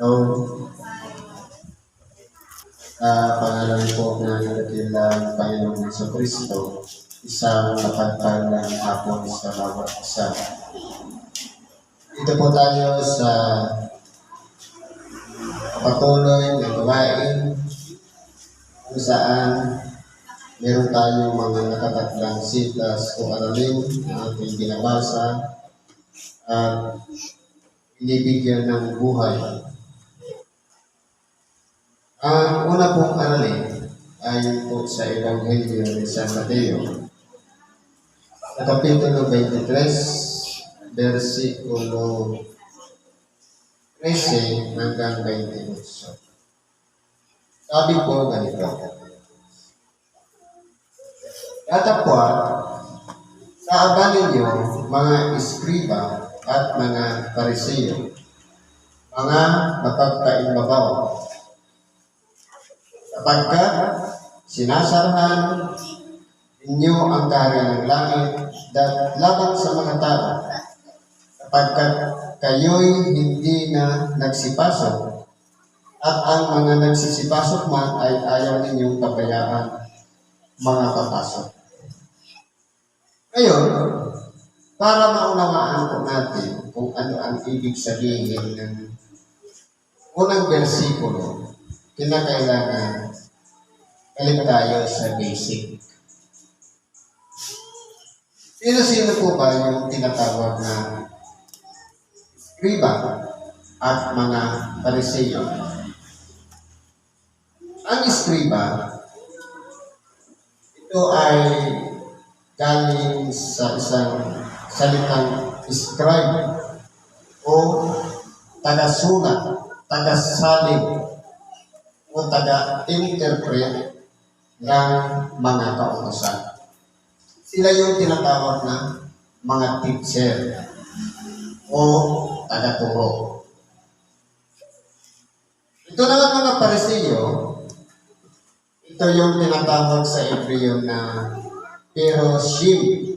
So, sa pangalan po ng dakilang Panginoong Yeso Kristo, isang mapagpalang hapon sa bawat isa. Dito po tayo sa patuloy na gawain kung saan meron tayong mga nakatatlang sitas o aralin na ating binabasa at binibigyan ng buhay. Ang una pong aralin ay po sa Ebanghelyo ni San Mateo, sa Kapitulo 23, versikulo 13 hanggang 28. Sabi po ganito, Katapwat, Kaaban ninyo, mga iskriba at mga pariseyo, mga mapagkaimbabaw, sapagkat sinasarahan ninyo ang kaharian ng langit dat laban sa mga tao, sapagkat kayo'y hindi na nagsipasok, at ang mga nagsisipasok man ay ayaw ninyong pabayaan mga papasok. Ngayon, para maunawaan po natin kung ano ang ibig sabihin ng unang versikulo, kinakailangan balik tayo sa basic. Sino-sino po ba yung tinatawag na skriba at mga pariseyo? Ang skriba, ito ay galing sa isang salitang scribe o taga-sulat, taga-salig o taga-interpret ng mga kautosan. Sila yung tinatawag na mga teacher o taga-turo. Ito naman mga parisiyo, ito yung tinatawag sa Hebreo na pero shim.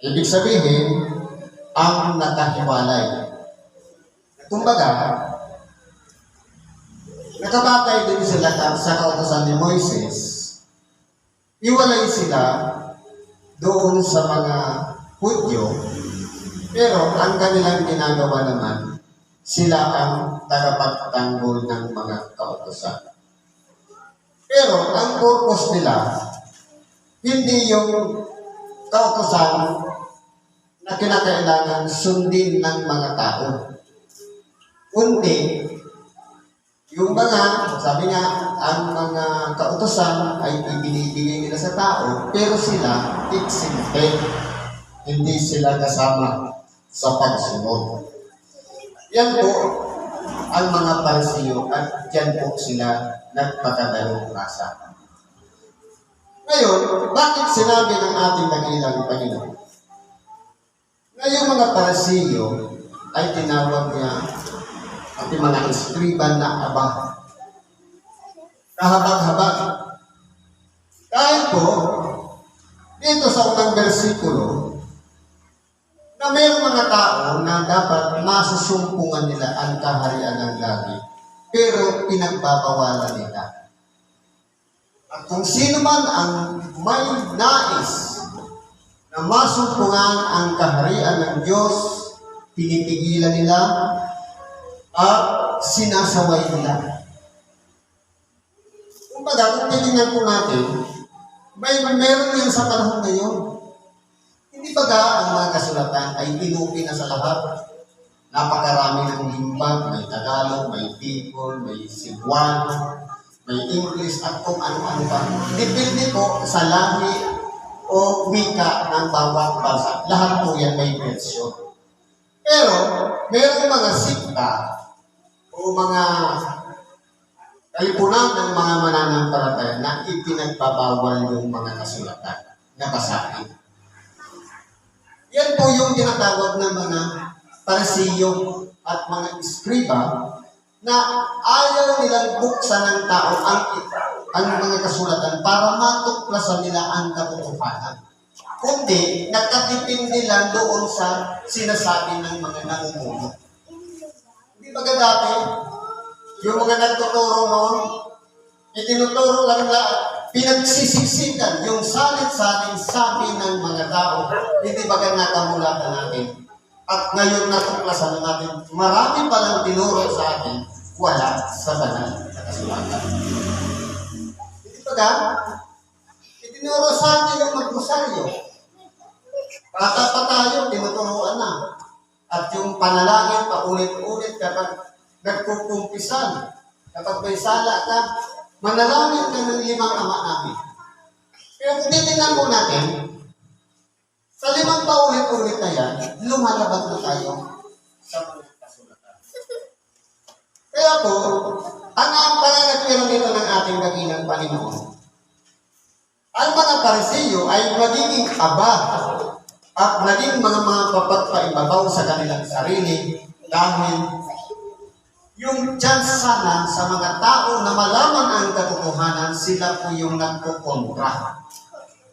Ibig sabihin, ang nakahiwalay. Kumbaga, nakabatay din sila sa kautosan ni Moises, iwalay sila doon sa mga Hudyo, pero ang kanilang ginagawa naman, sila ang tagapagtanggol ng mga kautosan. Pero ang purpose nila, hindi yung kautosan na kinakailangan sundin ng mga tao. Kundi, yung mga, sabi nga, ang mga kautosan ay ibinibigay nila sa tao, pero sila exempted. Hindi sila kasama sa pagsunod. Yan po ang mga parisiyo at yan po sila nagpakadalong rasa. Ngayon, bakit sinabi ng ating dakilang Panginoon? Na yung mga parasiyo ay tinawag niya at yung mga iskriban na aba. Kahabag-habag. Dahil po, dito sa unang versikulo, na mayroong mga tao na dapat masusumpungan nila ang kaharian ng langit, pero pinagbabawalan nila. At kung sino man ang may nais na masumpungan ang kaharian ng Diyos, pinipigilan nila at sinasaway nila. Kumbaga, kung titingnan po natin, may meron yan sa panahon ngayon. Hindi ba ang mga kasulatan ay inupi na sa lahat? Napakarami ng limbag, may Tagalog, may Bicol, may Cebuano, may English at kung ano-ano pa. Depende po sa lahi o wika ng bawat bansa. Lahat po yan may version. Pero, mayroong mga sikta o mga kalipunan ng mga mananampalataya na ipinagbabawal yung mga kasulatan na basahin. Yan po yung tinatawag na mga parisiyo at mga iskriba na ayaw nilang buksan ng tao ang, ang mga kasulatan para matuklasan nila ang katotohanan. Kundi, nakatipin nila doon sa sinasabi ng mga namumuno. Hindi ba dati, yung mga nagtuturo noon, itinuturo lang na pinagsisiksikan yung salit-saling sabi ng mga tao. Hindi ba nakamulatan natin? At ngayon natuklasan na natin, marami palang tinuro sa atin, wala sa banal na kasulatan. Hindi ba ka? Itinuro sa atin yung magrosaryo. Bata pa tayo, tinuturuan na. At yung panalangin, paulit-ulit kapag nagkukumpisan, kapag may sala ka, manalangin ka ng limang ama namin. Pero titignan mo natin, sa limang paulit-ulit na yan, lumalabas na tayo sa kasulatan. Kaya po, ang ang pangangatwiran dito ng ating dakilang Panginoon, ang mga parisiyo ay magiging aba at naging mga mga papagpaibabaw sa kanilang sarili dahil yung chance sana sa mga tao na malaman ang katotohanan, sila po yung nagkukontra.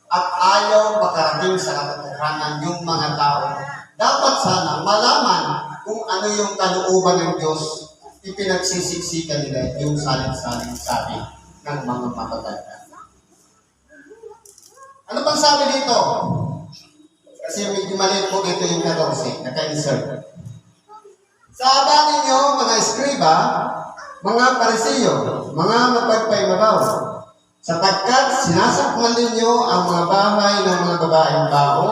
At ayaw makarating sa katotohanan yung mga tao. Dapat sana malaman kung ano yung kalooban ng Diyos, ipinagsisiksikan nila yung saling-saling sabi ng mga matatanda. Ano pang sabi dito? Kasi medyo maliit po dito yung 14, naka-insert. Sa aba ninyo, mga eskriba, mga parisiyo, mga mapagpaimabaw, sapagkat sinasakmal ninyo ang mga bahay ng mga babaeng bao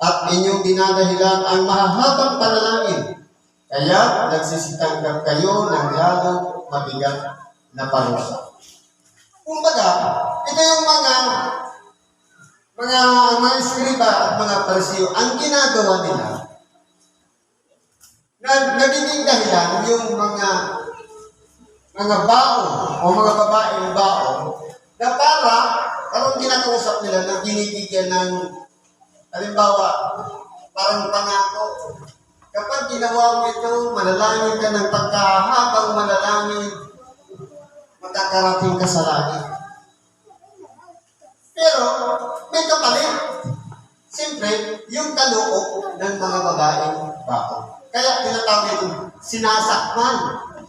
at inyong dinadahilan ang mahahabang panalangin. Kaya nagsisitangkap kayo ng lalong mabigat na parusa. Kumbaga, ito yung mga mga mga eskriba at mga parisiyo, ang ginagawa nila, na nagiging dahilan yung mga mga baon o mga babaeng baon na para parang kinakausap nila na binibigyan ng halimbawa parang pangako. Kapag ginawa mo ito manalangin ka ng pagkahabang manalangin makakarating ka sa langit pero may kapalit Siyempre, yung kaloob ng mga babaeng baon. Kaya tinatawag ito, sinasakman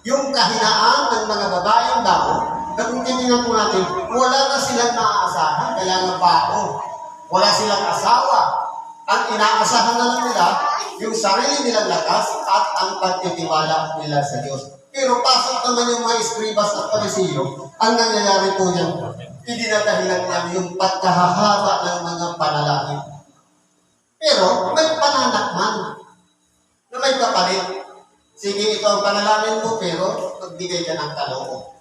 yung kahinaan ng mga babaeng bao na kung titingnan po natin, wala na silang naaasahan, kaya nga bao. Wala silang asawa. Ang inaasahan na lang nila, yung sarili nilang lakas at ang pagtitiwala nila sa Diyos. Pero pasok naman yung mga eskribas at parisiyo, ang nangyayari po yan, idinadahilan niya yung pagkahahaba ng mga panalangin. Pero may pananakman na may kapalit. Sige, ito ang panalangin mo, pero magbigay ka ng kaloob.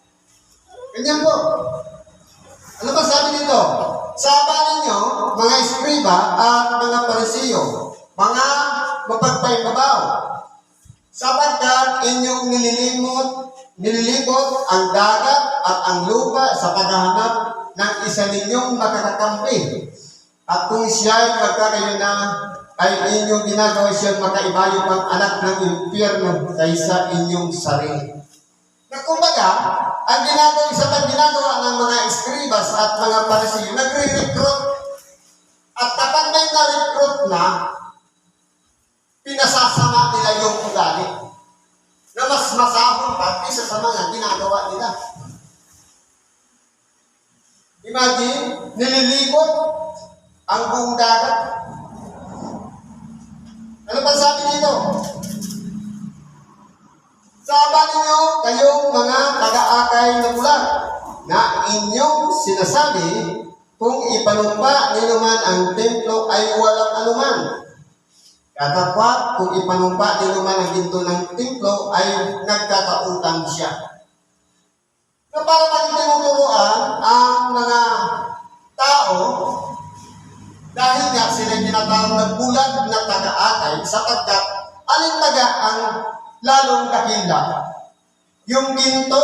Ganyan po. Siya ay magkakayo na ay inyong ginagawa siya makaibayo pang anak ng impyerno kaysa inyong sarili. Na kumbaga, ang ginagawa sa pag ginagawa ng mga eskribas at mga parisiyo, nagre-recruit. At kapag may na-recruit na, pinasasama nila yung ugali na mas masahol pa kaysa sa mga ginagawa nila. Imagine, nililibot ang buong dagat. Ano pa sabi dito? Saba ninyo kayong mga taga-akay na bulag na inyong sinasabi kung ipanumpa ninyo man ang templo ay walang anuman. Katapwat kung ipanumpa ninyo man ang ginto ng templo ay nagkakautang siya. Na para maging tinuturuan ang mga tao dahil nga sila tinatawag na bulag na taga-akay sapagkat alin taga ang lalong dakila? Yung ginto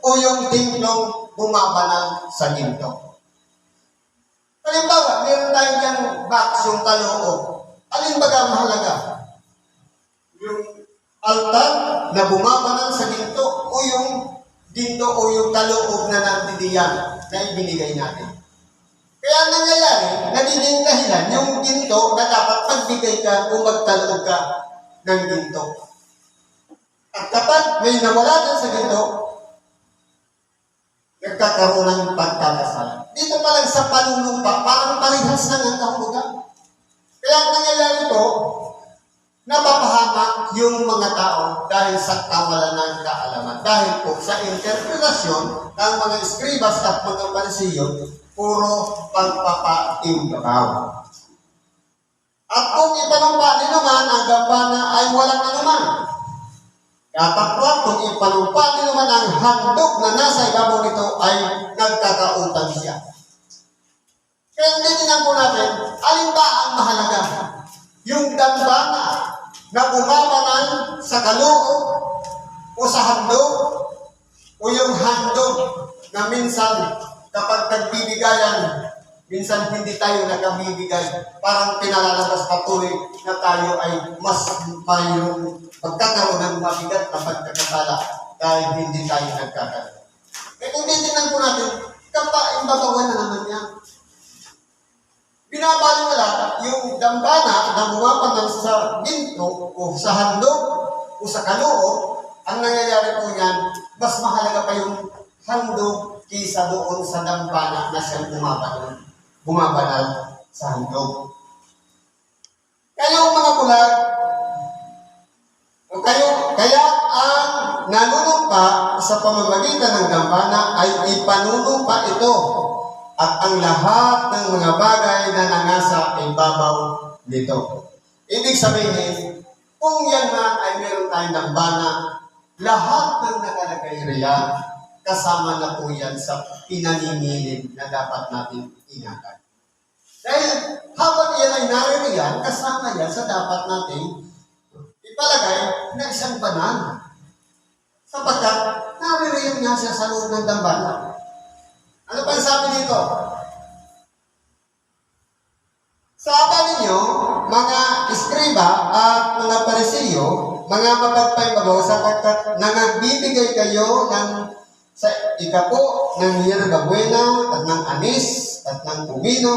o yung timplong bumabanal sa ginto? Halimbawa, meron tayong dyan box yung kaloob. Alin baga mahalaga? Yung altar na bumabanal sa ginto o yung ginto o yung kaloob na nandidiyan na ibinigay natin? Kaya ang nangyayari, nagiging dahilan yung ginto na dapat magbigay ka o magtalog ka ng ginto. At kapag may nawala dyan sa ginto, nagkakaroon ng pagkakasala. Dito pa lang sa panunumpa, parang parehas lang ang kahulugan. Kaya ang nangyayari po, napapahamak yung mga tao dahil sa kawalan ng kaalaman. Dahil po sa interpretasyon ng mga eskribas at mga parisiyo, puro pagpapaimbabaw. At kung ipanumpa ni naman ang gambana ay walang anuman. Kapatwat kung ipanumpa ni naman ang handog na nasa ibabaw nito ay nagkakautang siya. Kaya tinitingnan po natin, alin ba ang mahalaga? Yung dambana na bumabanal sa kaloo o sa handog o yung handog na minsan kapag nagbibigayan, minsan hindi tayo nagkabibigay. Parang pinalalabas patuloy na tayo ay mas mayroong pagkakaroon ng mabigat na pagkakasala dahil hindi tayo nagkakaroon. Eh kung titignan po natin, kapaing babawan na naman yan. Binabaliwala yung dambana na bumapanal sa ginto o sa handog o sa kaloo, ang nangyayari po yan, mas mahalaga pa yung handog kisa doon sa dambana na siyang bumabanal, bumabanal sa handog. Kayo mga bulag, o kayo, kaya ang nanunumpa sa pamamagitan ng dambana ay ipanunumpa ito at ang lahat ng mga bagay na nangasa ay babaw nito. Ibig sabihin, kung yan nga ay meron tayong dambana, lahat ng nakalagay riyan, kasama na po yan sa pinaningilin na dapat natin ingatan. Dahil habang yan ay naririyan, kasama yan sa dapat nating ipalagay na isang banal. Sapagkat naririyan nga siya sa loob ng dambana. Ano pa sabi dito? Sabi ninyo, mga iskriba at mga parisiyo, mga mapagpaybabaw sapagkat nangagbibigay kayo ng sa ikapo ng hierba buena at ng anis at ng kumino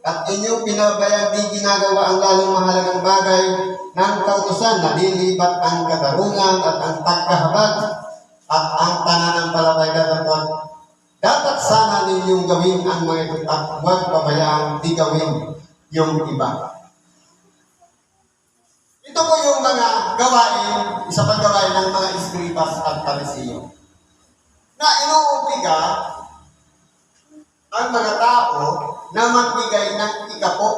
at inyong pinabayang di ginagawa ang lalong mahalagang bagay ng kautusan na lilipat ang katarungan at ang pagkahabag at ang pananampalataya dapat dapat sana ninyong gawin ang mga ito at huwag pabayaang di gawin yung iba. Ito po yung mga gawain, isa pang gawain ng mga iskribas at parisiyo na inuubliga ang mga tao na magbigay ng ikapo.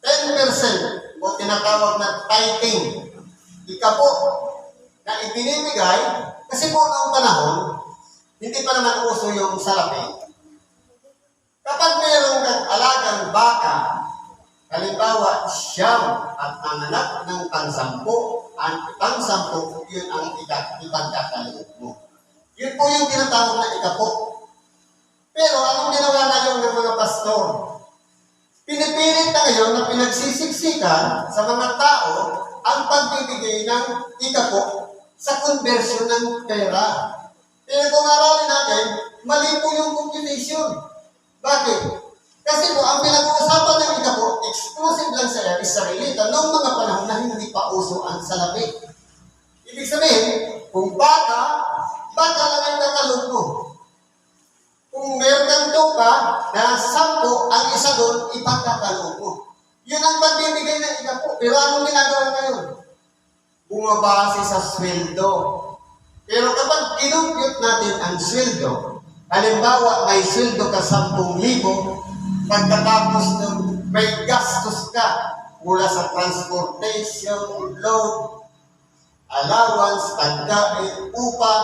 10% o tinatawag na tithing. Ikapo na ibinibigay kasi po noong panahon, hindi pa naman uso yung salapi. Kapag mayroong kang alagang baka, halimbawa siyam at nanganak ng pangsampo, ang pangsampo, yun ang ipagkakaloob mo. Yun po yung tinatawag na ikapo. Pero anong ginawa ngayon ng mga pastor? Pinipilit na ngayon na pinagsisiksikan sa mga tao ang pagbibigay ng ikapo sa conversion ng pera. Kaya kung aralin natin, mali po yung computation. Bakit? Kasi po, ang pinag-uusapan ng ikapo, exclusive lang sa Israelita noong mga panahon na hindi pa uso ang salapi. Ibig sabihin, kung baka, baka lang ang kakalog mo. Kung meron kang tupa na sampo, ang isa doon, ipagkakaloob mo. Yun ang pagbibigay ng ikapo. Pero anong ginagawa ngayon? Bumabase sa sweldo. Pero kapag kinumpute natin ang sweldo, halimbawa may sweldo ka 10,000, pagkatapos nun, may gastos ka mula sa transportation, load, allowance, pagkain, upa,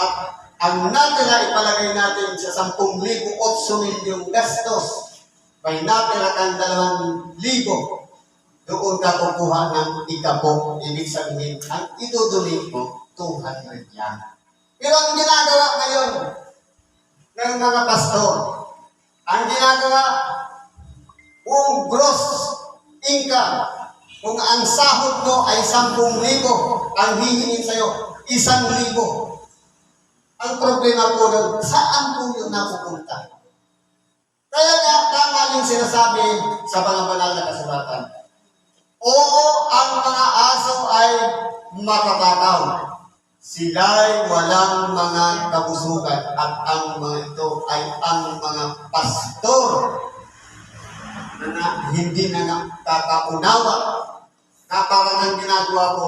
at ang natira ipalagay natin sa 10,000, 8 milyong gastos. May natira kang 2,000, doon ka kukuha ng ikapo. Ibig sabihin, ang idudunit mo, 200 yan. Pero ang ginagawa ngayon ng mga pastor, ang ginagawa, kung gross income, kung ang sahod mo ay 10,000, ang hihingin sa'yo, 1,000. Ang problema po doon, saan po yun napupunta? Kaya nga, tama yung sinasabi sa mga banal na kasulatan. Oo, ang mga aso ay matatakaw. sila'y walang mga kabusugan at ang mga ito ay ang mga pastor na, na hindi na nakakaunawa na parang ang ginagawa ko,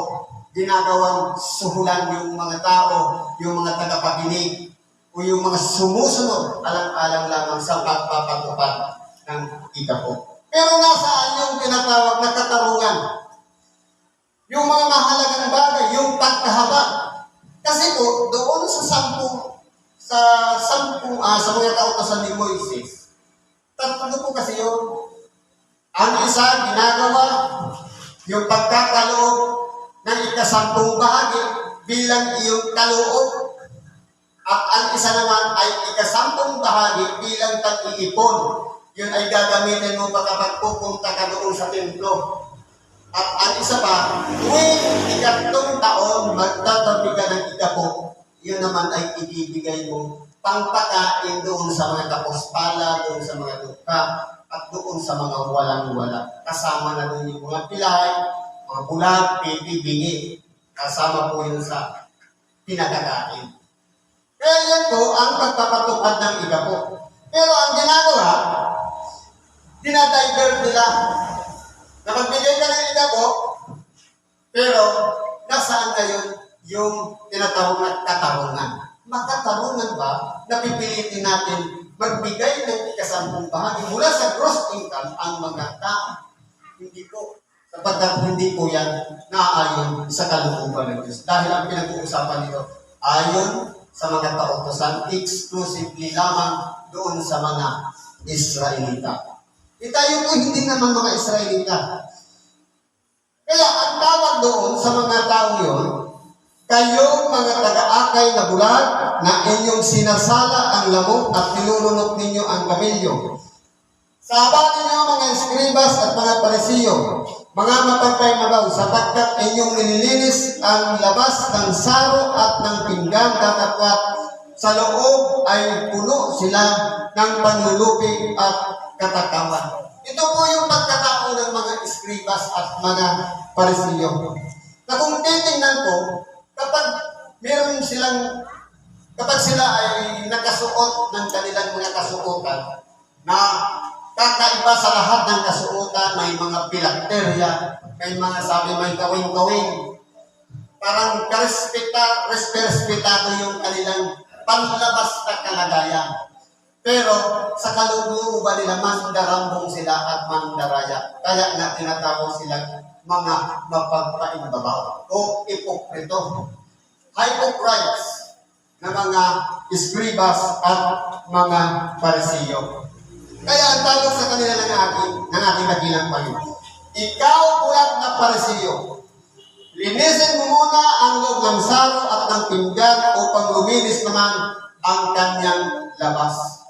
ginagawang suhulan yung mga tao, yung mga tagapakinig, o yung mga sumusunod, alang-alang lamang sa pagpapatupad ng ikapo. Pero nasaan yung tinatawag na katarungan? Yung mga mahalagang bagay, yung pagkahaba. Kasi po, doon sa sampung, sa sampung, ah, sa mga kautosan ni Moises, tatlo po kasi yun. Ang isa, ginagawa, yung pagkakaloob ng ikasampung bahagi bilang iyong kaloob. At ang isa naman ay ikasampung bahagi bilang tag-iipon. Yun ay gagamitin mo pa kapag pupunta ka doon sa templo. At ang isa pa, tuwing ikatlong taon, magtatabi ka ng ikapo, yun naman ay ibibigay mo pangpakain doon sa mga kapospala, doon sa mga duka, at doon sa mga walang-wala. Kasama na doon yung mga pilay, mga bulag, pipi, bingi. Kasama po yun sa pinagkakain. Kaya yan po ang pagpapatupad ng ikapo. Pero ang ginagawa, dinadivert nila Napagbigay ka ng ina po, pero nasaan ngayon yung tinatawag na katarungan? Makatarungan ba na pipilitin natin magbigay ng ikasampung bahagi mula sa gross income ang mga tao? Hindi po. Sapagkat hindi po yan naayon sa kalooban ng Diyos. Dahil ang pinag-uusapan nito, ayon sa mga kautosan, exclusively lamang doon sa mga Israelita. E tayo po hindi naman mga Israelita. Kaya ang tawag doon sa mga tao yun, kayo mga taga-akay na bulag na inyong sinasala ang lamok at nilulunok ninyo ang kamilyo. Saba ninyo mga eskribas at mga parisiyo, mga mapagpaymabaw, sapagkat inyong nililinis ang labas ng saro at ng pinggan datapwat sa loob ay puno sila ng panlulupi at katakawan. Ito po yung pagkatao ng mga eskribas at mga parisiyo. Na kung titingnan po, kapag meron silang, kapag sila ay nakasuot ng kanilang mga kasuotan, na kakaiba sa lahat ng kasuotan, may mga pilakterya, may mga sabi may gawing-gawing, parang respeta, respetado yung kanilang panlabas na kalagayan. Pero sa kalooban nila, mandarambong sila at mandaraya. Kaya nga tinatawag silang mga mapagpaimbabaw o ipokrito. Hypocrites na mga escribas at mga parisiyo. Kaya ang tawag sa kanila ng aking, ng aking kabilang payo, ikaw ulat na parisiyo, linisin mo muna ang loob ng saro at ng pinggan upang luminis naman ang kanyang labas.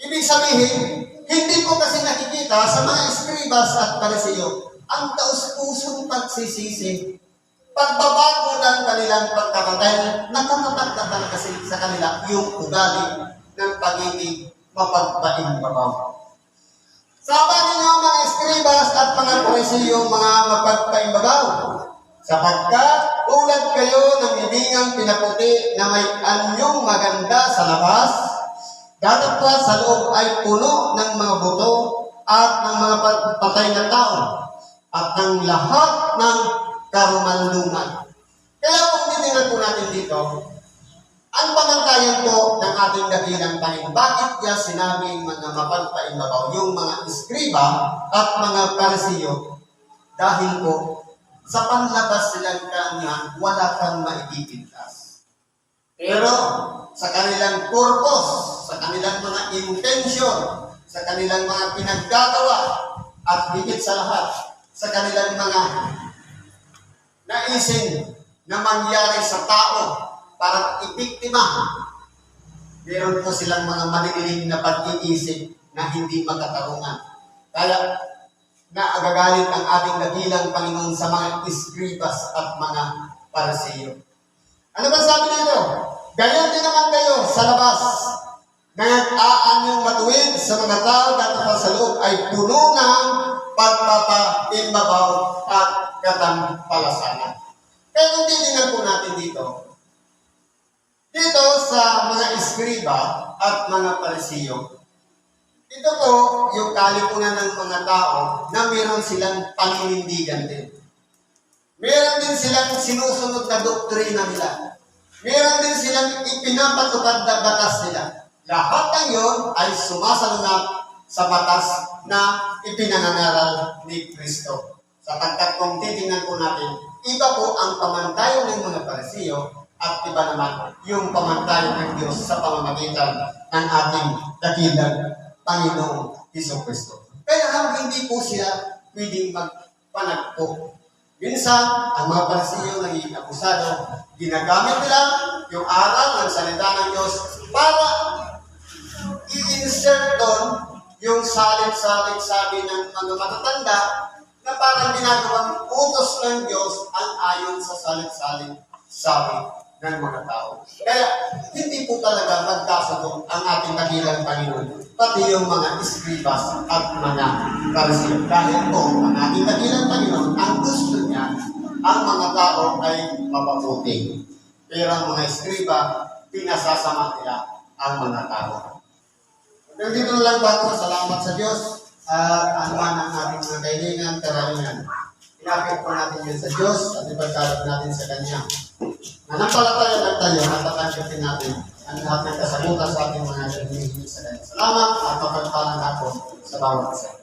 Ibig sabihin, hindi ko kasi nakikita sa mga eskribas at parisiyo ang taus-pusong pagsisisi. Pagbabago ng kanilang pagkakatay, nakamatak na talaga sa kanila yung ugali ng pagiging mapagpaimbabaw. Sama ninyo mga eskribas at mga parisiyo, mga mapagpaimbabaw, sapagkat tulad kayo ng ibingang pinaputi na may anyong maganda sa labas, Datapwa sa loob ay puno ng mga buto at ng mga patay na tao at ng lahat ng karumalungan. Kaya kung titingnan po natin dito, ang pamantayan po ng ating dakilang tanim, bakit niya sinabing mga mapagpaimbabaw, yung mga iskriba at mga parisiyo, dahil po sa panlabas nilang kanya, wala kang maipipintas. Pero sa kanilang purpose, sa kanilang mga intention, sa kanilang mga pinaggagawa, at higit sa lahat, sa kanilang mga naisin na mangyari sa tao para ibiktima. Meron po silang mga malililing na pag-iisip na hindi magkatarungan. Kaya naagagalit ang ating dakilang Panginoon sa mga iskribas at mga parisiyo. Ano ba sabi nito? Gayon din naman kayo sa labas. Nag-aanyong matuwid sa mga tao at sa loob ay puno ng pagpapaimbabaw at katampalasanan. Kaya kung titingnan po natin dito, Dito sa mga eskriba at mga parisiyo, ito po yung kalipunan ng mga tao na meron silang paninindigan din. Meron din silang sinusunod na doktrina nila. Meron din silang ipinapatupad na batas nila. Lahat ng yon ay sumasalungat sa batas na ipinanangaral ni Kristo. Sapagkat kung titingnan po natin, iba po ang pamantayan ng mga parisiyo at iba naman yung pamantayan ng Diyos sa pamamagitan ng ating dakilang Panginoong Iso Kristo. Kaya hindi po sila pwedeng magpanagpo. Minsan, ang mga parisiyo naging akusado, ginagamit nila yung aral ng salita ng Diyos para i-insert doon yung salit-salit sabi ng mga matatanda na parang ginagawang utos ng Diyos ang ayon sa salit-salit sabi ng mga tao. Kaya hindi po talaga magkasundo ang ating kagilang Panginoon, pati yung mga escribas at mga parisiyo. Dahil po, ang ating kagilang Panginoon, ang gusto niya, ang mga tao ay mapabuti. Pero ang mga eskriba, pinasasama nila ang mga tao. Hanggang dito lang ba ito? Salamat sa Diyos. At man ang ating mga kailangan, karalingan. Inakit po natin yun sa Diyos at ipagkalap natin sa Kanya. Nanampalataya lang tayo at tatanggapin natin ang lahat ng kasagutan sa ating mga hinihingi sa Kanya. Salamat at mapagpalang ako sa bawat isa.